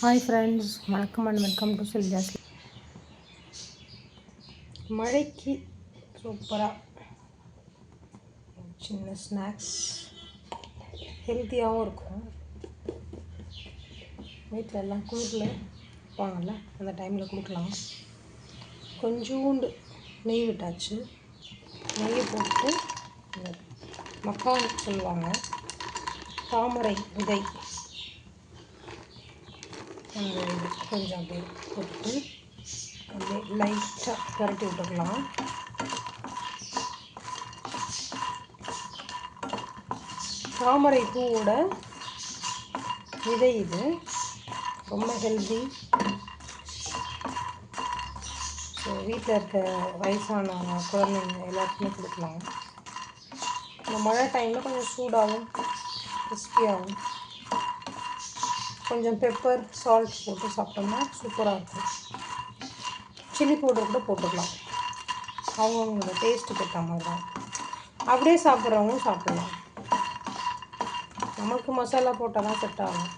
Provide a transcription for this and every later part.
Hi friends வணக்கம் and welcome to செல்ஜாஸ் மழைக்கு சூப்பராக சின்ன ஸ்நாக்ஸ் ஹெல்த்தியாகவும் இருக்கும். வீட்டில் எல்லாம் குளிரில் வாங்கல. அந்த டைமில் கொடுக்கலாம். கொஞ்சோண்டு நெய் விட்டாச்சு. நெய்யை போட்டு மக்கான்னு மக்கான் சொல்லுவாங்க. தாமரை விதை. கொஞ்சம் அப்படியே போட்டு அப்படியே லைட்டாக பரட்டி விட்டுக்கலாம். தாமரை பூவோட விதை இது. ரொம்ப ஹெல்தி ஸோ வீட்டில் இருக்க வயசான குழந்தைங்க எல்லாத்துக்குமே கொடுக்கலாம். இந்த மழை டைமில் கொஞ்சம் சூடாகவும் கிறிஸ்பியாகவும் கொஞ்சம் பெப்பர் சால்ட் போட்டு சாப்பிட்டோம்னா சூப்பராக இருக்கும். சில்லி பவுடர் கூட போட்டுக்கலாம். அவங்கவுங்களோட டேஸ்ட்டுக்கு ஏற்ற மாதிரி தான். அப்படியே சாப்பிட்றவங்களும் சாப்பிடலாம். நமக்கு மசாலா போட்டால் தான் செட் ஆகும்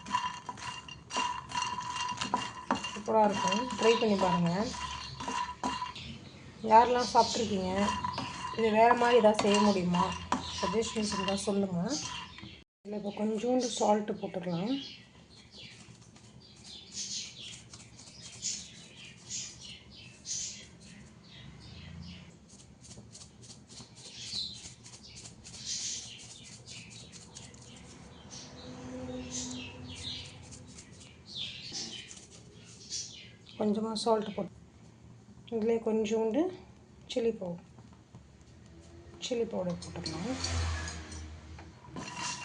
சூப்பராக இருக்கும். ட்ரை பண்ணி பாருங்கள் யாரெல்லாம் சாப்பிட்ருக்கீங்க இது வேறு மாதிரி ஏதாவது செய்ய முடியுமா? சஜஷன்ஸ் இருந்தால் சொல்லுங்கள் இதில் இப்போ கொஞ்சோண்டு சால்ட்டு போட்டுக்கலாம். கொஞ்சமாக சால்ட் போட்டு இதில் கொஞ்சோண்டு சில்லி பவுடர் சில்லி பவுடர் போட்டுக்கலாம்.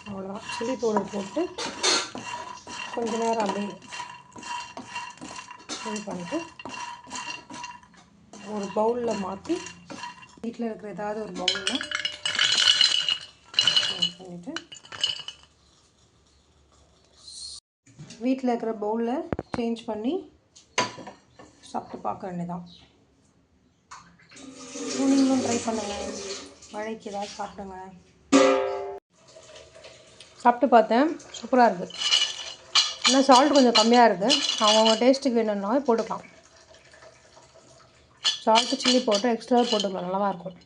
அவ்வளோதான் சில்லி பவுடர் போட்டு கொஞ்ச நேரம் அப்படியே இது பண்ணிட்டு ஒரு பவுலில் மாற்றி வீட்டில் இருக்கிற ஏதாவது ஒரு பவுலில் பண்ணிவிட்டு வீட்டில் இருக்கிற பவுலில் சேஞ்ச் பண்ணி சாப்பிட்டு பார்க்க வேண்டியதான் நீங்களும் ட்ரை பண்ணுங்கள் மழைக்கு ஏதாவது சாப்பிடுங்க. சாப்பிட்டு பார்த்தேன். சூப்பராக இருக்குது ஆனால் சால்ட் கொஞ்சம் கம்மியாக இருக்குது அவங்கவுங்க டேஸ்ட்டுக்கு வேணும்னாவே போட்டுக்கலாம். சால்ட்டு சில்லி போட்டு எக்ஸ்ட்ராவாக போட்டுக்கலாம். நல்லா இருக்கும்.